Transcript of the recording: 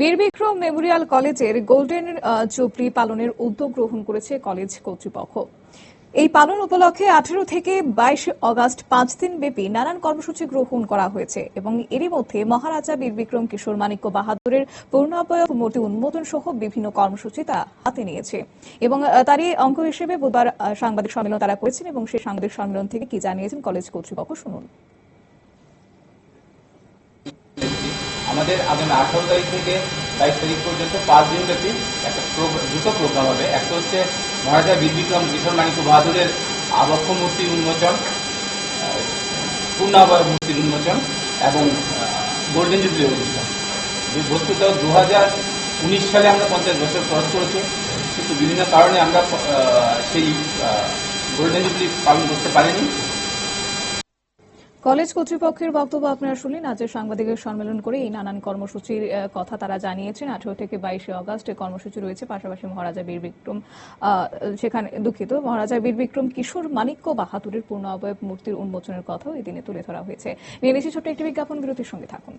বীর বিক্রম মেমোরিয়াল কলেজের golden jubilee পালনের উদ্যোগ গ্রহণ করেছে কলেজ কর্তৃপক্ষ। এই পালন উপলক্ষে আঠারো থেকে বাইশে অগাস্ট পাঁচ দিন ব্যাপী নানান কর্মসূচি গ্রহণ করা হয়েছে এবং এরই মধ্যে মহারাজা বীর বিক্রম কিশোর মানিক্য বাহাদুরের পূর্ণাবয়ব মূর্তি উন্মোদন সহ বিভিন্ন কর্মসূচি তা হাতে নিয়েছে এবং তারই অঙ্গ হিসেবে বুধবার সাংবাদিক সম্মেলন তারা করেছেন এবং সেই সাংবাদিক সম্মেলন থেকে কি জানিয়েছেন কলেজ কর্তৃপক্ষ শুনুন। আমাদের আগামী আঠারো তারিখ থেকে বাইশ তারিখ পর্যন্ত পাঁচ দিন ব্যাপী একটা দুটো প্রোগ্রাম হবে। একটা হচ্ছে মহারাজা বীর কিশোর মানিক বাহাদুরের আবক্ষ মূর্তির উন্মোচন পূর্ণাবয় মূর্তির উন্মোচন এবং গোল্ডেন জুবলি অনুষ্ঠান বস্তুত দু হাজার উনিশ সালে আমরা পঞ্চাশ বছর ক্রস করেছি। কিন্তু বিভিন্ন কারণে আমরা সেই গোল্ডেন জুবলি পালন করতে পারিনি। কলেজ কর্তৃপক্ষের বক্তব্য আপনারা শুনলেন। আজের সাংবাদিকের সম্মেলন করে এই নানান কর্মসূচির কথা তারা জানিয়েছেন। আঠেরো থেকে বাইশে অগস্ট কর্মসূচি রয়েছে, পাশাপাশি মহারাজা বীর বিক্রম সেখানে দুঃখিত, মহারাজা বীর বিক্রম কিশোর মানিক্য বাহাদুরের পূর্ণ অবয়ব মূর্তির উন্মোচনের কথাও এই দিনে তুলে ধরা হয়েছে। নিয়ে নিচ্ছি ছোট্ট একটি বিজ্ঞাপন, বিরতির সঙ্গে থাকুন।